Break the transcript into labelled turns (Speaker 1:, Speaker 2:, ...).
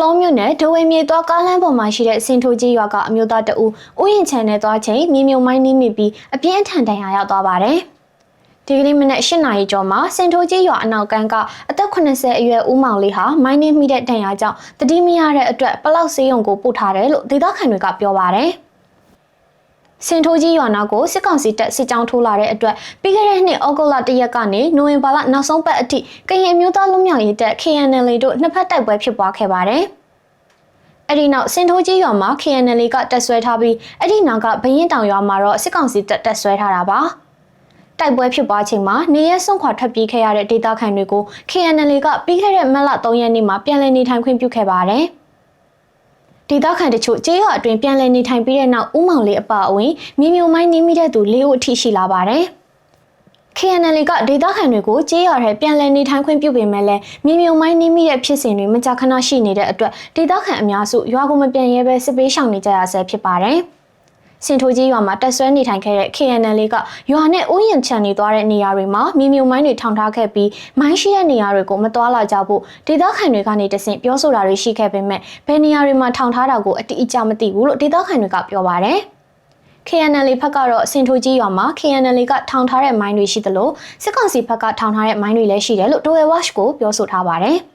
Speaker 1: လုံးမြို့နယ်ဒဝေမြေသွားကားလမ်းပေါ်မှာရှိတဲ့စင်ထိုကြီးရွာကအမျိုးသားတအူဥယျာဉ်ချန်နဲ့သွားချိန်မြေမြုံမိုင်းနှိမိပြီးအပြင်းအထန်ဒဏ်ရာရောက်သွားပါတယ်။ဒီကနေ့မနက်၈နာရီကျော်မှာစင်ထိုကြီးရွာအနောက်ကန်းကအသက်80အရွယ်ဦးမောင်လေးဟာမိုင်းနှိမိတဲ့ဒဏ်ရာကြောင့်တတိမရတဲ့အတွက်ပလောက်ဆေးရုံကိုပို့ထားတယ်လို့ဒေသခံတွေကပြောပါတယ်။ စင်ထိုးကြီးရွာနာကိုစစ်ကောင်စီတပ်စစ်ကြောင်းထိုးလာတဲ့အတွက်ပြီးခဲ့တဲ့နှစ်ဩဂုတ်လ၁ရက်ကနေနိုဝင်ဘာလနောက်ဆုံးပတ်အထိကရင်အမျိုးသားလူမျိုးရေးတပ် KNL တို့နှစ်ဖက်တိုက်ပွဲဖြစ်ပွားခဲ့ပါတယ်။အဲ့ဒီနောက်စင်ထိုးကြီးရွာမှာ KNL ကတက်ဆွဲထားပြီးအဲ့ဒီနောက်ကဘရင်တောင်ရွာမှာတော့စစ်ကောင်စီတပ်တက်ဆွဲထားတာပါ။တိုက်ပွဲဖြစ်ပွားချိန်မှာနေရဲစွန့်ခွာထွက်ပြေးခဲ့ရတဲ့ဒေသခံတွေကို KNL ကပြီးခဲ့တဲ့မတ်လ3ရက်နေ့မှာပြန်လည်နေထိုင်ခွင့်ပြုခဲ့ပါတယ်။ ဒေသခံတချို့ကျေးရွာအတွင်းပြန်လည်နေထိုင်ပြီးတဲ့နောက်ဥမောင်လေးအပါအဝင်မြေမြုံမိုင်းနေမိတဲ့သူလေးဦးအထိရှိလာပါတယ်။ KNL ကဒေသခံတွေကိုကျေးရွာထဲပြန်လည်နေထိုင်ခွင့်ပြုပေမဲ့လည်းမြေမြုံမိုင်းနေမိတဲ့ဖြစ်စဉ်တွေမကြာခဏရှိနေတဲ့အတွက်ဒေသခံအများစုရွာကိုမပြန်ရဲပဲစစ်ပေးရှောင်နေကြရဆဲဖြစ်ပါတယ်။ စင်ထိုးကြီးရွာမှာတက်ဆွဲနေထိုင်ခဲ့တဲ့ KNL ကရွာနဲ့ဥယျာဉ်ချန်နေသွားတဲ့နေရာတွေမှာမြေမြုံမိုင်းတွေထောင်ထားခဲ့ပြီးမိုင်းရှိတဲ့နေရာတွေကိုမသွားလာကြဖို့ဒေသခံတွေကနေတဆင့်ပြောဆိုတာတွေရှိခဲ့ပေမဲ့ဘယ်နေရာတွေမှာထောင်ထားတာကိုအတိအကျမသိဘူးလို့ဒေသခံတွေကပြောပါတယ်။ KNL ဘက်ကတော့စင်ထိုကြီးရွာမှာ KNL ကထောင်ထားတဲ့မိုင်းတွေရှိသလိုစစ်ကောင်စီဘက်ကထောင်ထားတဲ့မိုင်းတွေလည်းရှိတယ်လို့ Doe Watch ကိုပြောဆိုထားပါတယ်။